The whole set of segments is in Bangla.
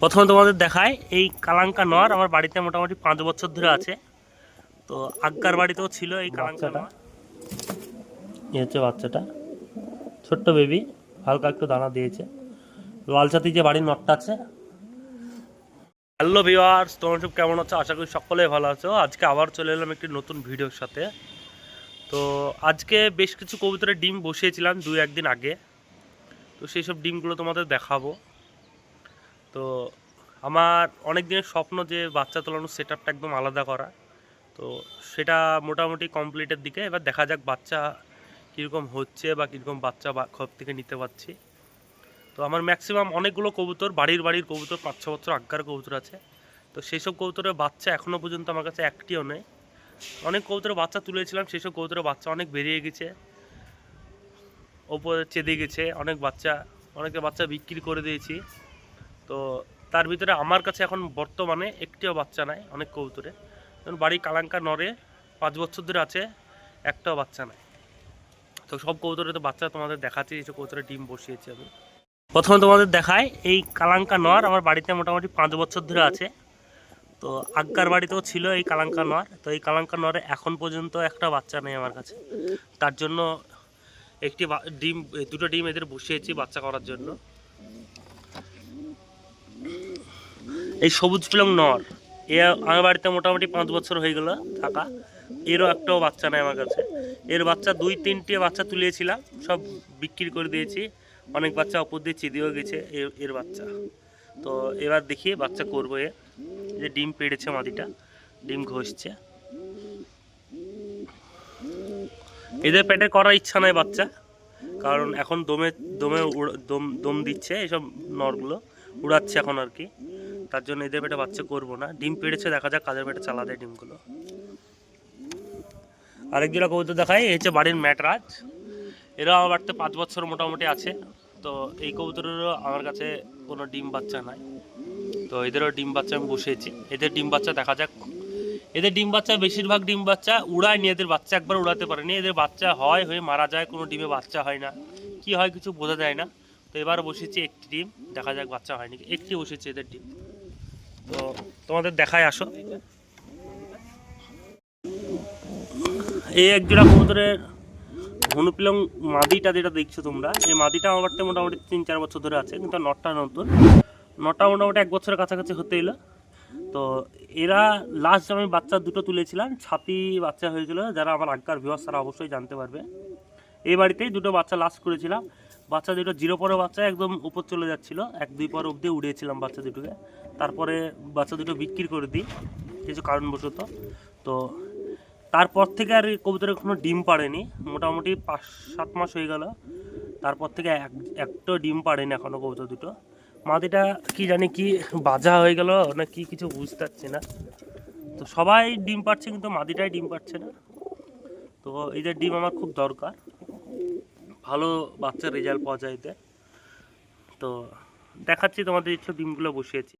প্রথমে তোমাদের দেখায় এই কালাঙ্কা নর আমার বাড়িতে মোটামুটি পাঁচ বছর ধরে আছে। তো আজ্ঞার বাড়িতেও ছিল এই কালাঙ্কা নর। এই হচ্ছে বাচ্চাটা। ছোট্ট বেবি হালকা একটু দানা দিয়েছে। লালচাতি যে বাড়ির নটটা আছে। হ্যালো ভিওয়ার্স তোমার সব কেমন আছো? আশা করি সকলেই ভালো আছো। আজকে আবার চলে এলাম একটি নতুন ভিডিওর সাথে। তো আজকে বেশ কিছু কবুতরের ডিম বসিয়েছিলাম দুই একদিন আগে। তো সেই সব ডিমগুলো তোমাদের দেখাবো। তো আমার অনেক দিনের স্বপ্ন যে বাচ্চা তোলানোর সেট একদম আলাদা করা। তো সেটা মোটামুটি কমপ্লিটের দিকে। এবার দেখা যাক বাচ্চা কীরকম হচ্ছে বা কীরকম বাচ্চা বা খপ থেকে নিতে পারছি। তো আমার ম্যাক্সিমাম অনেকগুলো কবুতর, বাড়ির বাড়ির কবুতর, পাঁচ ছ বছর আগ্গার কবুতর আছে। তো সেই সব কবুতরের বাচ্চা এখনও পর্যন্ত আমার কাছে একটিও নেই। অনেক কবুতরের বাচ্চা তুলেছিলাম সেই সব কবুতরের বাচ্চা অনেক বেরিয়ে গেছে। ওপরে চেদে গেছে, অনেক বাচ্চা অনেকে বাচ্চা বিক্রি করে দিয়েছি। তো তার ভিতরে আমার কাছে এখন বর্তমানে একটিও বাচ্চা নাই, অনেক কবুতরে যেমন বাড়ি কালাঙ্কা নরে পাঁচ বছর ধরে আছে, একটাও বাচ্চা নাই। তো সব কবুতরে তো বাচ্চা তোমাদের দেখাচ্ছি এইসব কবুতরে ডিম বসিয়েছি আমি। প্রথমে তোমাদের দেখায় এই কালাঙ্কা নর আমার বাড়িতে মোটামুটি পাঁচ বছর ধরে আছে। তো আজ্ঞার বাড়িতেও ছিল এই কালাঙ্কা নর, তো এই কালাঙ্কা নরে এখন পর্যন্ত একটা বাচ্চা নেই আমার কাছে। তার জন্য একটি ডিম দুটো ডিম এদের বসিয়েছি বাচ্চা করার জন্য। এই সবুজ পিলং নর। এ আমার বাড়িতে মোটামুটি পাঁচ বছর হয়ে গেল থাকা। এরও একটাও বাচ্চা নেই আমার কাছে। এর বাচ্চা দুই, তিনটে বাচ্চা তুলিয়েছিলাম সব বিক্রি করে দিয়েছি। অনেক বাচ্চা অপর দিয়ে চিদিয়েও গেছে এর বাচ্চা। তো এবার দেখি বাচ্চা করব এ। যে ডিম পেড়েছে মাদিটা ডিম ঘষছে। এদের পেটে করার ইচ্ছা নাই বাচ্চা, কারণ এখন দমে দমে দম দম দিচ্ছে এইসব নরগুলো, উড়াচ্ছে এখন আর কি। তার জন্য এদের পেটে বাচ্চা করব না। ডিম পেড়েছে, দেখা যাক কাদের পেটে চালা দেয় ডিমগুলো। আরেক জোড়া কবুতর দেখায় এই হচ্ছে বাড়ির ম্যাটরাজ। এরাও আমার বাড়িতে পাঁচ বছর মোটামুটি আছে। তো এই কবুতরেরও আমার কাছে কোনো ডিম বাচ্চা নাই। তো এদেরও ডিম বাচ্চা আমি বসিয়েছি। এদের ডিম বাচ্চা দেখা যাক। এদের ডিম বাচ্চা, বেশিরভাগ ডিম বাচ্চা উড়ায়নি, এদের বাচ্চা একবার উড়াতে পারেনি। এদের বাচ্চা হয়, হয়ে মারা যায়, কোনো ডিমে বাচ্চা হয় না। কি হয় কিছু বোঝা যায় না। তো এবার বসেছি একটি ডিম, দেখা যাক বাচ্চা হয়নি একটি বসেছে এদের ডিম। তো তোমাদের দেখায় আসো। এই এক জোড়া কবুতরের হনুপিলং মাদিটা যেটা দেখছ তোমরা, এই মাদিটা আমার মোটামুটি তিন চার বছর ধরে আছে, কিন্তু নটটা নতুন। নটা মোটামুটি এক বছরের কাছাকাছি হতে এলো। তো এরা লাস্ট আমি বাচ্চা দুটো তুলেছিলাম, ছাতি বাচ্চা হয়েছিল, যারা আমার আজ্ঞার ভিওয়াস তারা অবশ্যই জানতে পারবে। এই বাড়িতেই দুটো বাচ্চা লাস্ট করেছিলাম। বাচ্চা দুটো জিরো পরে বাচ্চা একদম উপর চলে যাচ্ছিল, এক দুই পর অবধি উড়িয়েছিলাম বাচ্চা দুটোকে। তারপরে বাচ্চা দুটো বিক্রি করে দিই, কিছু কারণবশত। তো তারপর থেকে আর কবুতরের কোনো ডিম পাড়েনি, মোটামুটি পাঁচ, সাত মাস হয়ে গেল। তারপর থেকে এক, একটাও ডিম পাড়েনি এখনও কবুতর দুটো। মাদিটা কি জানি কি বাজা হয়ে গেল, না কি কিছু বুঝতে পারছি না। তো সবাই ডিম পাচ্ছে কিন্তু মাদিটাই ডিম পাচ্ছে না। তো এদের ডিম আমার খুব দরকার। ভালো বাচ্চার রেজাল্ট পাওয়া যায় তো দেখাচ্ছি তোমাদের ইচ্ছে ডিমগুলো বসিয়েছি।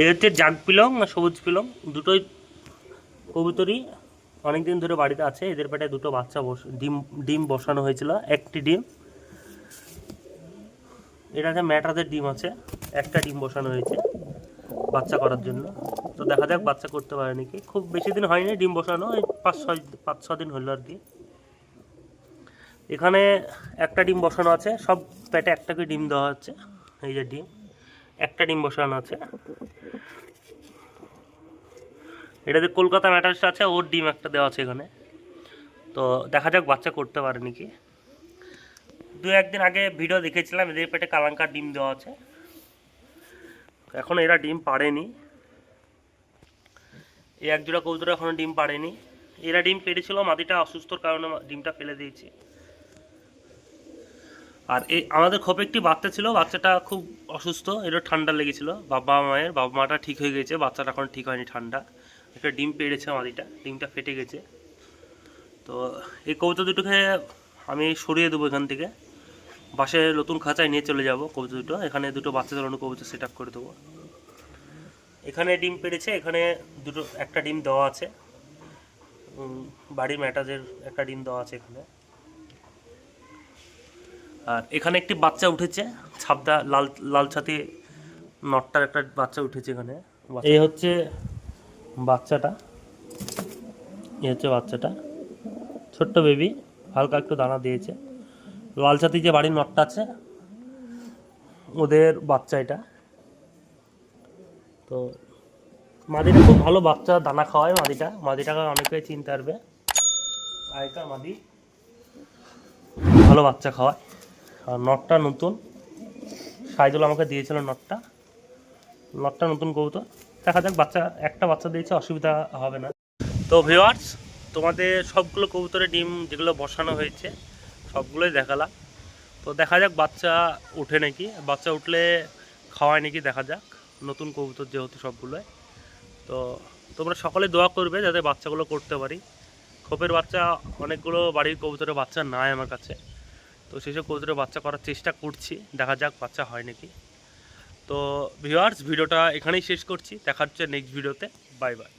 এ হচ্ছে জাগ পিলং আর সবুজ পিলং। দুটোই কবুতরই অনেকদিন ধরে বাড়িতে আছে। এদের পেটে দুটো বাচ্চা বস, ডিম ডিম বসানো হয়েছিল, একটি ডিম। এটাতে ম্যাটাদের ডিম আছে, একটা ডিম বসানো হয়েছে বাচ্চা করার জন্য। তো দেখা যাক বাচ্চা করতে পারে নাকি। খুব বেশি দিন হয়নি ডিম বসানো, এই পাঁচ ছয়, পাঁচ ছ দিন হলো আর কি। এখানে একটা ডিম বসানো আছে, সব পেটে একটা করে ডিম দেওয়া হচ্ছে, এই যে ডিম। একটা ডিম বসানো আছে। এটা যে কলকাতা ম্যাটার্স আছে, ওর ডিম একটা দেওয়া আছে এখানে। তো দেখা যাক বাচ্চা করতে পারে নাকি। দু একদিন আগে ভিডিও দেখেছিলাম, এদের পেটে কালাঙ্কার ডিম দেওয়া আছে। এখন এরা ডিম পাড়েনি। এই এক জোড়া কবুতর এখনও ডিম পাড়েনি। এরা ডিম পেড়েছিল মাদিটা অসুস্থর কারণে ডিমটা ফেলে দিয়েছি। আর এই আমাদের খোপে একটি বাচ্চা ছিল, বাচ্চাটা খুব অসুস্থ এটা ঠান্ডা লেগেছিল। বাবা মায়ের, বাবা মাটা ঠিক হয়ে গেছে, বাচ্চাটা এখন ঠিক হয়নি ঠান্ডা। একটা ডিম পেড়েছে মাদিটা ডিমটা ফেটে গেছে। তো এই কবুতর দুটোকে আমি সরিয়ে দেবো এখান থেকে। বাসে নতুন খাঁচায় নিয়ে চলে যাব কবুতর দুটো, এখানে দুটো বাচ্চা ধরানো কবুতর সেট আপ করে দেবো। এখানে ডিম পেড়েছে, এখানে দুটো, একটা ডিম দেওয়া আছে। বাড়ির ম্যাটাজের একটা ডিম দেওয়া আছে এখানে। আর এখানে একটি বাচ্চা উঠেছে ছাপদা লাল লাল ছাতি নটটার একটা বাচ্চা উঠেছে এখানে। এই হচ্ছে বাচ্চাটা, এই হচ্ছে বাচ্চাটা। ছোট্ট বেবি, হালকা একটু দানা দিয়েছে। লালচাতি যে বাড়ির নটটা আছে, ওদের বাচ্চা এটা। তো মাদিটা খুব ভালো বাচ্চা, দানা খাওয়ায় মাদিটা। মাদিটাকে অনেকেই চিনতে পারবে। আগেকার মাদি ভালো বাচ্চা খাওয়ায়। আর নটটা নতুন। সাইদুল আমাকে দিয়েছিল নটটা। নটটা নতুন কবুতর। দেখা যাক, বাচ্চা, একটা বাচ্চা দিয়েছে, অসুবিধা হবে না। তো ভিওয়ার্স তোমাদের সবগুলো কবুতরের ডিম যেগুলো বসানো হয়েছে, সবগুলোই দেখালাম। তো দেখা যাক, বাচ্চা উঠে নাকি? বাচ্চা উঠলে খাওয়ায় নাকি? দেখা যাক। নতুন কবুতর যেহেতু সবগুলোই। তো তোমরা সকলে দোয়া করবে যাতে বাচ্চাগুলো করতে পারি। খোপের বাচ্চা, অনেকগুলো বাড়ির কবুতরের বাচ্চা নাই আমার কাছে। তো সেই সব কবুতরের বাচ্চা করার চেষ্টা করছি, দেখা যাক বাচ্চা হয় নাকি। তো ভিউয়ার্স ভিডিওটা এখানেই শেষ করছি, দেখা হচ্ছে নেক্সট ভিডিওতে বাই বাই